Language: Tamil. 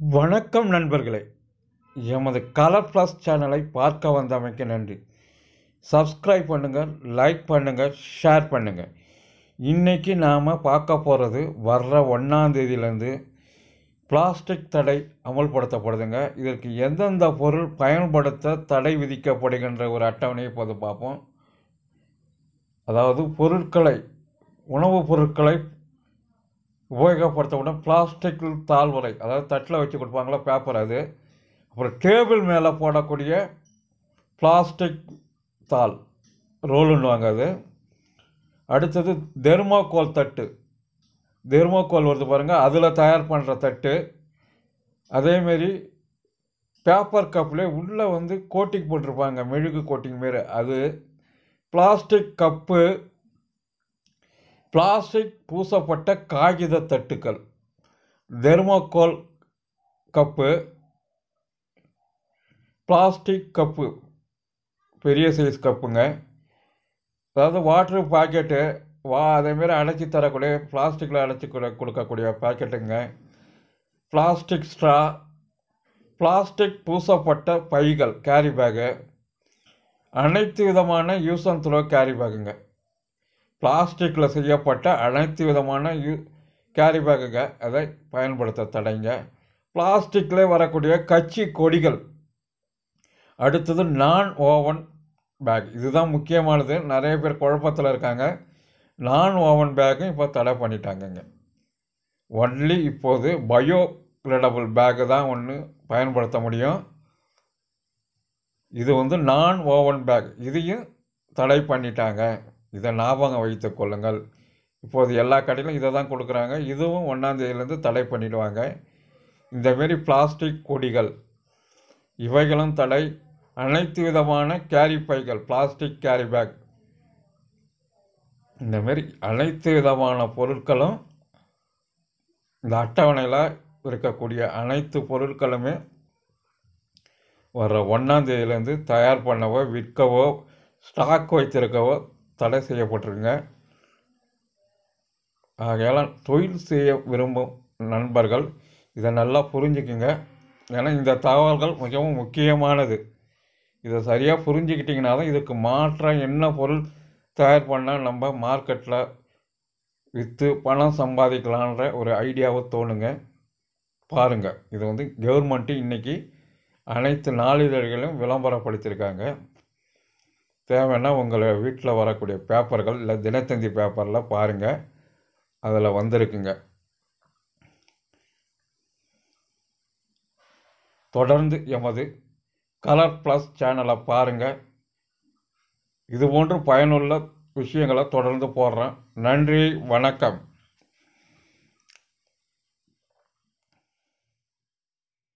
வணக்கம் நண்பர்களே. எமது கலர் ப்ளஸ் சேனலை பார்க்க வந்தமைக்கு நன்றி. சப்ஸ்கிரைப் பண்ணுங்கள் லைக் பண்ணுங்கள் ஷேர் பண்ணுங்கள் இன்றைக்கி நாம் பார்க்க போகிறது வர்ற ஒன்றாந்தேதியிலேருந்து பிளாஸ்டிக் தடை அமல்படுத்தப்படுதுங்க. இதற்கு எந்தெந்த பொருள் பயன்படுத்த தடை விதிக்கப்படுகின்ற ஒரு அட்டவணையை இப்போது பார்ப்போம். அதாவது பொருட்களை உணவுப் பொருட்களை உபயோகப்படுத்தப்படும் பிளாஸ்டிக் தாழ்வலை அதாவது தட்டில் வச்சு கொடுப்பாங்களா பேப்பர் அது. அப்புறம் டேபிள் மேலே போடக்கூடிய பிளாஸ்டிக் தாள் ரோலுன்னுவாங்க அது. அடுத்தது தெர்மாக்கோல் தட்டு. தெர்மாக்கோல் வருது பாருங்கள் அதில் தயார் பண்ணுற தட்டு. அதேமாரி பேப்பர் கப்பில் உள்ளே வந்து கோட்டிங் போட்டிருப்பாங்க மெழுகு கோட்டிங் மாரி அது பிளாஸ்டிக் கப்பு பிளாஸ்டிக் பூசப்பட்ட காகித தட்டுக்கள் தெர்மோகோல் கப்பு பிளாஸ்டிக் கப்பு பெரிய சைஸ் கப்புங்க. அதாவது வாட்ரு பாக்கெட்டு வா அதேமாரி அடைச்சி தரக்கூடிய பிளாஸ்டிக்கில் அடைச்சி கொடுக்கக்கூடிய பாக்கெட்டுங்க பிளாஸ்டிக் ஸ்ட்ரா பிளாஸ்டிக் பூசப்பட்ட பைகள் கேரி பேகு அனைத்து விதமான யூஸ் அண்ட் த்ரோ கேரி பேக்குங்க பிளாஸ்டிக்கில் செய்யப்பட்ட அனைத்து விதமான யூ கேரி பேக்குங்க அதை பயன்படுத்த தடைங்க. பிளாஸ்டிக்கில் வரக்கூடிய கச்சி கொடிகள். அடுத்தது நான் ஓவன் பேக் இதுதான் முக்கியமானது. நிறைய பேர் குழப்பத்தில் இருக்காங்க. நான் ஓவன் பேக்கும் இப்போ தடை பண்ணிட்டாங்கங்க. ஒன்லி இப்போது பயோ கிரேடபிள் பேக்கு தான் ஒன்று பயன்படுத்த முடியும். இது வந்து நான் ஓவன் பேக் இதையும் தடை பண்ணிட்டாங்க. இதை ஞாபகம் வைத்து கொள்ளுங்கள். இப்போது எல்லா கடையிலும் இதை தான் கொடுக்குறாங்க. இதுவும் ஒன்றாந்தேதியிலேருந்து தடை பண்ணிடுவாங்க. இந்தமாரி பிளாஸ்டிக் கொடிகள் இவைகளும் தடை. அனைத்து விதமான கேரி பைகள் பிளாஸ்டிக் கேரி பேக் இந்தமாரி அனைத்து விதமான பொருட்களும் இந்த அட்டவணையில் இருக்கக்கூடிய அனைத்து பொருட்களுமே வர்ற ஒன்றாந்தேதியிலேருந்து தயார் பண்ணவோ விற்கவோ ஸ்டாக் வைத்திருக்கவோ தடை செய்யப்பட்டிருக்குங்க. ஆகையால் தொழில் செய்ய விரும்பும் நண்பர்கள் இதை நல்லா புரிஞ்சுக்குங்க. ஏன்னா இந்த தகவல்கள் மிகவும் முக்கியமானது. இதை சரியாக புரிஞ்சுக்கிட்டிங்கன்னா தான் இதுக்கு மாற்றம் என்ன பொருள் தயார் பண்ணால் நம்ம மார்க்கெட்டில் விற்று பணம் சம்பாதிக்கலான்ற ஒரு ஐடியாவை தோணுங்க. பாருங்கள் இது வந்து கவர்மெண்ட்டு இன்றைக்கி அனைத்து நாளிதழ்களையும் விளம்பரப்படுத்தியிருக்காங்க. தேவைன்னா உங்களை வீட்டில் வரக்கூடிய பேப்பர்கள் இல்லை தினத்தந்தி பேப்பரில் பாருங்கள் அதில் வந்திருக்குங்க. தொடர்ந்து எமது கலர் ப்ளஸ் சேனலை பாருங்கள் இது போன்று பயனுள்ள விஷயங்களை தொடர்ந்து போடுறேன். நன்றி வணக்கம்.